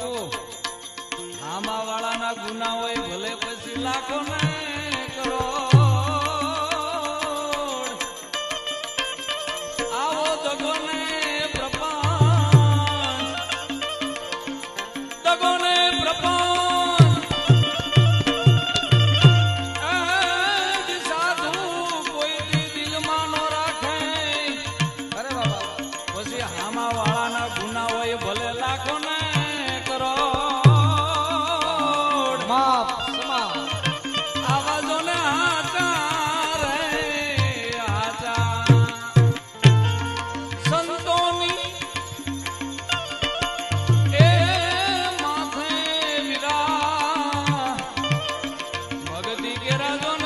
બાપુ આમા વાળાના ગુના હોય ભલે પછી લાખો ને કરો. આવો દગોને પ્રપંચ દગોને પ્રપંચ Madriguera, don